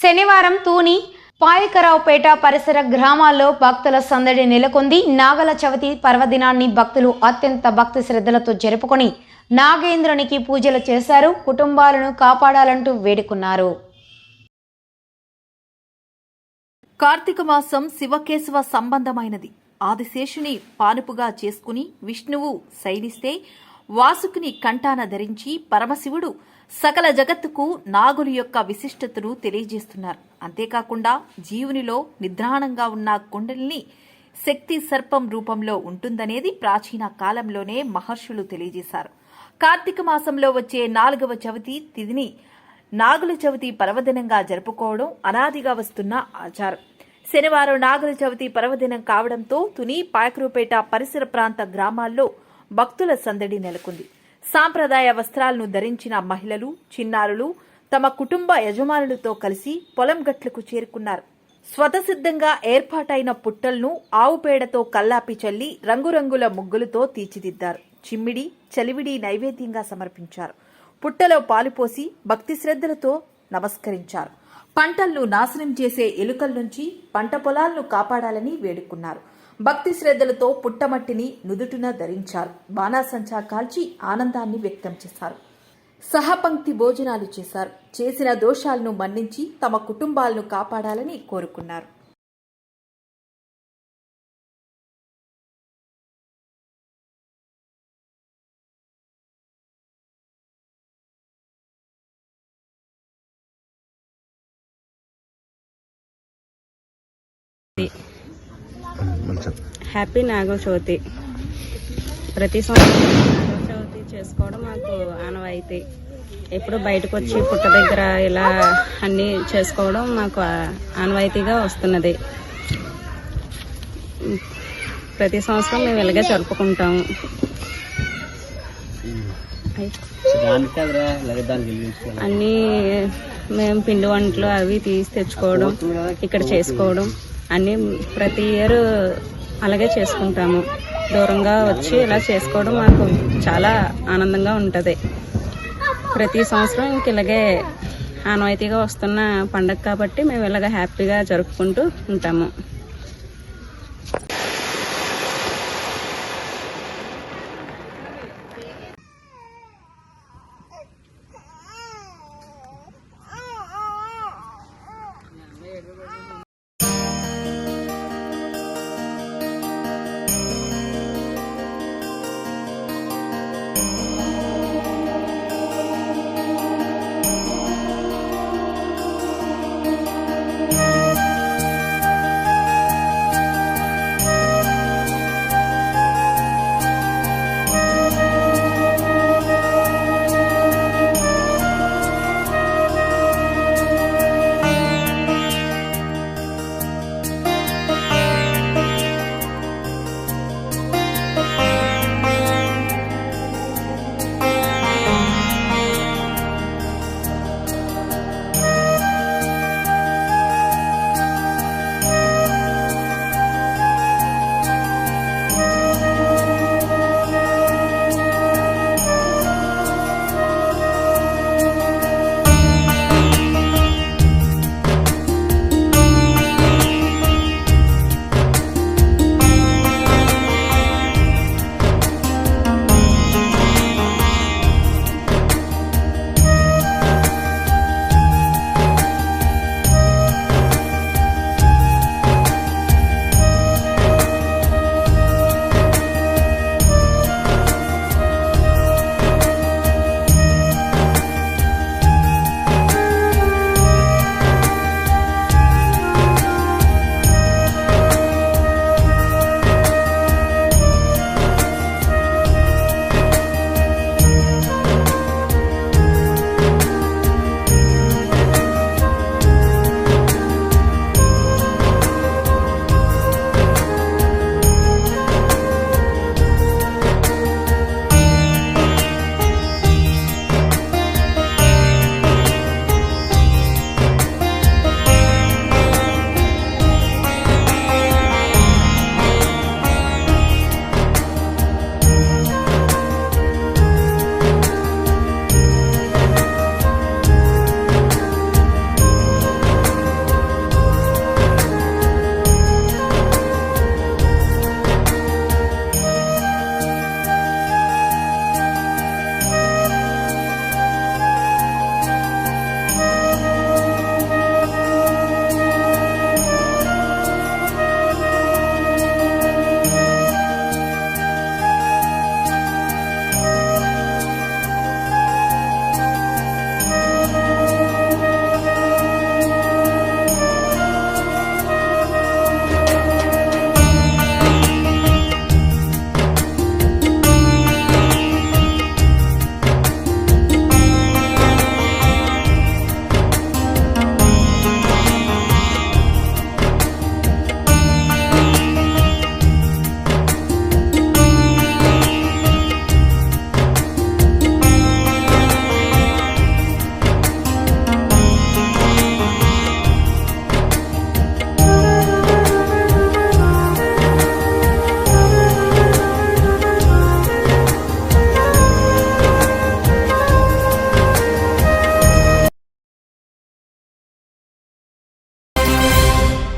శనివారం తూని పాయకరావుపేట పరిసర గ్రామాల్లో భక్తుల సందడి నెలకొంది. నాగల చవితి పర్వదినాన్ని భక్తులు అత్యంత భక్తి శ్రద్ధలతో జరుపుకొని నాగేంద్రునికి పూజలు చేశారు. కుటుంబాలను కాపాడాలంటూ వేడుకున్నారు. కార్తీక మాసం శివకేశవ సంబంధమైనది. ఆదిశేషుని పానుపుగా చేసుకుని విష్ణువు శైలిస్తే వాసుకుని కంఠాన ధరించి పరమశివుడు సకల జగత్తుకు నాగుని యొక్క విశిష్టతను తెలియజేస్తున్నారు. అంతేకాకుండా జీవునిలో నిద్రాణంగా ఉన్న కుండలిని శక్తి సర్పం రూపంలో ఉంటుందనేది ప్రాచీన కాలంలోనే మహర్షులు తెలియజేశారు. కార్తీక మాసంలో వచ్చే నాలుగవ చవితి తిథిని నాగుల చవితి పర్వదినంగా జరుపుకోవడం అనాదిగా వస్తున్న ఆచారం. శనివారం నాగుల చవితి పర్వదినం కావడంతో తుని పాయకరూపేట పరిసర ప్రాంత గ్రామాల్లో భక్తుల సందడి నెలకొంది. సాంప్రదాయ వస్త్రాలను ధరించిన మహిళలు చిన్నారులు తమ కుటుంబ యజమానులతో కలిసి పొలం గట్లకు చేరుకున్నారు. స్వతసిద్ధంగా ఏర్పాటైన పుట్టలను ఆవు పేడతో కల్లాపి చల్లి రంగురంగుల ముగ్గులతో తీర్చిదిద్దారు. చిమ్మిడి చలివిడి నైవేద్యంగా సమర్పించారు. పుట్టలో పాలు పోసి భక్తి శ్రద్ధలతో నమస్కరించారు. పంటలను నాశనం చేసే ఎలుకల నుంచి పంట పొలాలను కాపాడాలని వేడుకున్నారు. భక్తి శ్రద్ధలతో పుట్టమట్టిని నుదుటున ధరించారు. బాణాసంచా కాల్చి ఆనందాన్ని వ్యక్తం చేశారు. సహపంక్తి భోజనాలు చేశారు. చేసిన దోషాలను మన్నించి తమ కుటుంబాలను కాపాడాలని కోరుకున్నారు. మంచిది హ్యాపీ నాగల చవితి ప్రతి సంవత్సరం నాగల చవితి చేసుకోవడం మాకు ఆనవాయితీ. ఎప్పుడు బయటకు వచ్చి పుట్ట దగ్గర ఇలా అన్నీ చేసుకోవడం మాకు ఆనవాయితీగా వస్తున్నది. ప్రతి సంవత్సరం మేము ఇలాగే జరుపుకుంటాము. అన్నీ మేము పిండి వంటలు అవి తీసి తెచ్చుకోవడం ఇక్కడ చేసుకోవడం. అన్నీ ప్రతి ఇయర్ అలాగే చేసుకుంటాము. దూరంగా వచ్చి ఇలా చేసుకోవడం మాకు చాలా ఆనందంగా ఉంటుంది. ప్రతి సంవత్సరం ఇంక ఇలాగే ఆనవాయితీగా వస్తున్న పండగ కాబట్టి మేము ఇలాగ హ్యాపీగా జరుపుకుంటూ ఉంటాము.